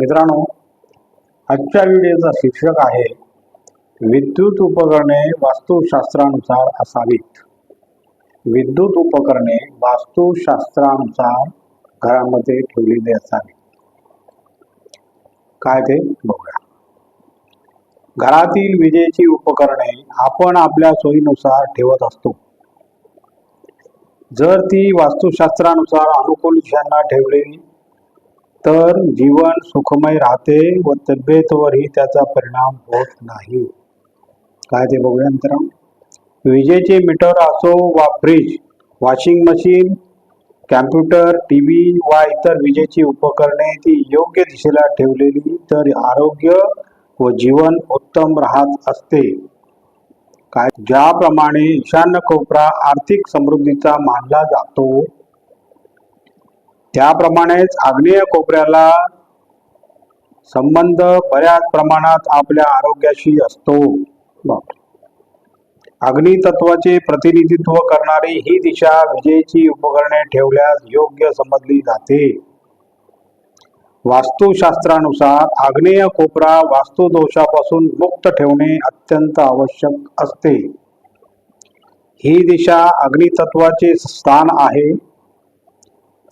मित्रांनो आजच्या व्हिडिओचा शीर्षक आहे विद्युत उपकरणे वास्तुशास्त्रानुसार असावीत. विद्युत उपकरणे वास्तुशास्त्रानुसार घरामध्ये ठेवलेली असावी काय ते? बघूया. घरातील विजेची उपकरणे आपण आपल्या सोयीनुसार ठेवत असतो. जर ती वास्तुशास्त्रानुसार अनुकूल दिशांना ठेवली तर जीवन सुखमय राहते व तब्येतवरही त्याचा परिणाम होत नाही. काय ते बघूया नंतर विजेचे मीटर असो वा fridge washing machine computer T V वा इतर विजेची उपकरणे ती योग्य दिशेला ठेवलेली तर आरोग्य व जीवन उत्तम राहत असते. काय ज्याप्रमाणे ईशान्य कोपरा आर्थिक समृद्धीचा मानला जातो त्याप्रमाणेच आग्नेय कोपऱ्याला संबंध बऱ्याच प्रमाणात आपल्या आरोग्याशी असतो. अग्नि तत्वाचे प्रतिनिधित्व करणारी ही दिशा विजेची उपकरणे ठेवल्यास योग्य समजली जाते. वास्तुशास्त्रानुसार आग्नेय कोपरा वास्तुदोषापासून मुक्त ठेवणे अत्यंत आवश्यक असते. ही दिशा अग्नितत्वाचे स्थान आहे.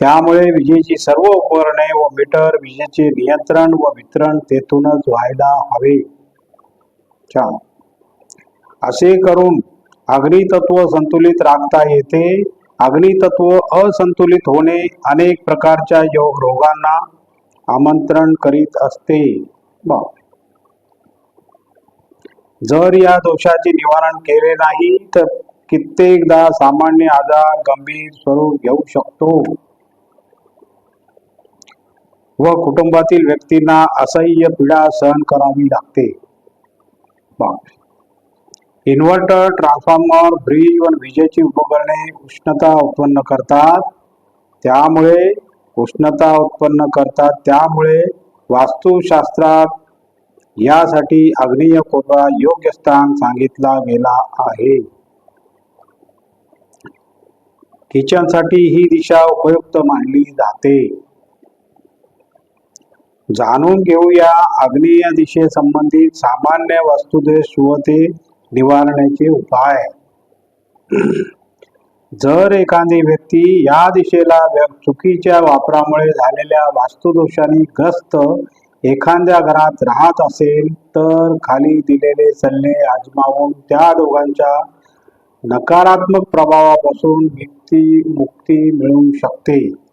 त्यामुळे विजेची सर्व उपकरणे व मीटर विजेचे नियंत्रण व वितरण तेथूनच व्हायला हवे. असे करून अग्नितत्व संतुलित राखता येते. अग्नितत्व असंतुलित होणे अनेक प्रकारच्या योग रोगांना आमंत्रण करीत असते. जर या दोषाचे निवारण केले नाही तर कित्येकदा सामान्य आजार गंभीर स्वरूप घेऊ शकतो. व कुटुंबातील व्यक्तींना असह्य पीडा सहन करावी लागते. इन्व्हर्टर ट्रान्सफॉर्मर फ्रीज व विजेची उपकरणे उष्णता उत्पन्न करतात. त्यामुळे उष्णता उत्पन्न करतात. त्यामुळे वास्तुशास्त्रात यासाठी अग्निय कोपरा योग्य स्थान सांगितला गेला आहे. किचनसाठी ही दिशा उपयुक्त मानली जाते. जाणून घेऊया आग्नेय दिशेसंबंधित सामान्य वस्तुदोष व ते उपाय. जर एखादी व्यक्ती या दिशेला व्य- चुकीच्या वापरामुळे झालेल्या वास्तुदोषांनी ग्रस्त एखाद्या घरात राहत असेल तर खाली दिलेले सल्ले आजमावून त्या दोघांच्या नकारात्मक प्रभावापासून व्यक्ती मुक्ती मिळू शकते.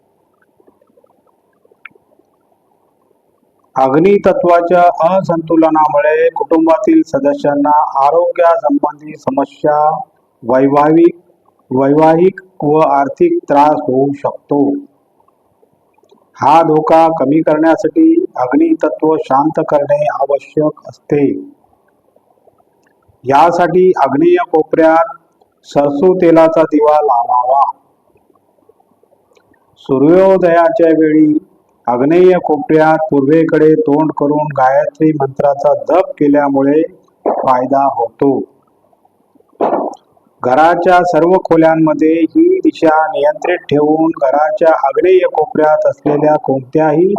अग्नितत्वाच्या असंतुलनामुळे कुटुंबातील सदस्यांना आरोग्यासंबंधी समस्या वैवाहिक वैवाहिक व आर्थिक त्रास होऊ शकतो. हा धोका कमी करण्यासाठी अग्नितत्व शांत करणे आवश्यक असते. यासाठी आग्नेय कोपऱ्यात सरसू तेलाचा दिवा लावावा. सूर्योदयाच्या वेळी आग्नेय कोपऱ्यात पूर्वेकडे तोंड करून गायत्री मंत्राचा जप केल्यामुळे फायदा होतो. घराच्या सर्व खोल्यांमध्ये ही दिशा नियंत्रित ठेवून घराच्या आग्नेय कोपऱ्यात असलेल्या कोणत्याही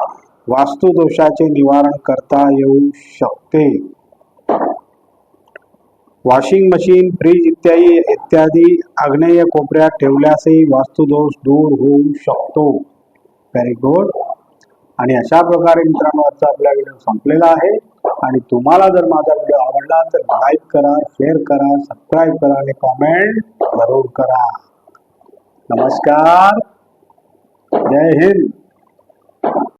वास्तुदोषाचे निवारण करता येऊ शकते. वॉशिंग मशीन फ्रीज इत्यादी इत्यादी आग्नेय कोपऱ्यात ठेवल्यासही वास्तुदोष दूर होऊ शकतो. व्हेरी गुड आणि अशा प्रकारे मित्रांनो आजचा आपला व्हिडिओ संपलेला आहे. आणि तुम्हाला जर माझा व्हिडिओ आवडला तर लाईक करा शेअर करा सबस्क्राईब करा आणि कॉमेंट जरूर करा. नमस्कार. जय हिंद.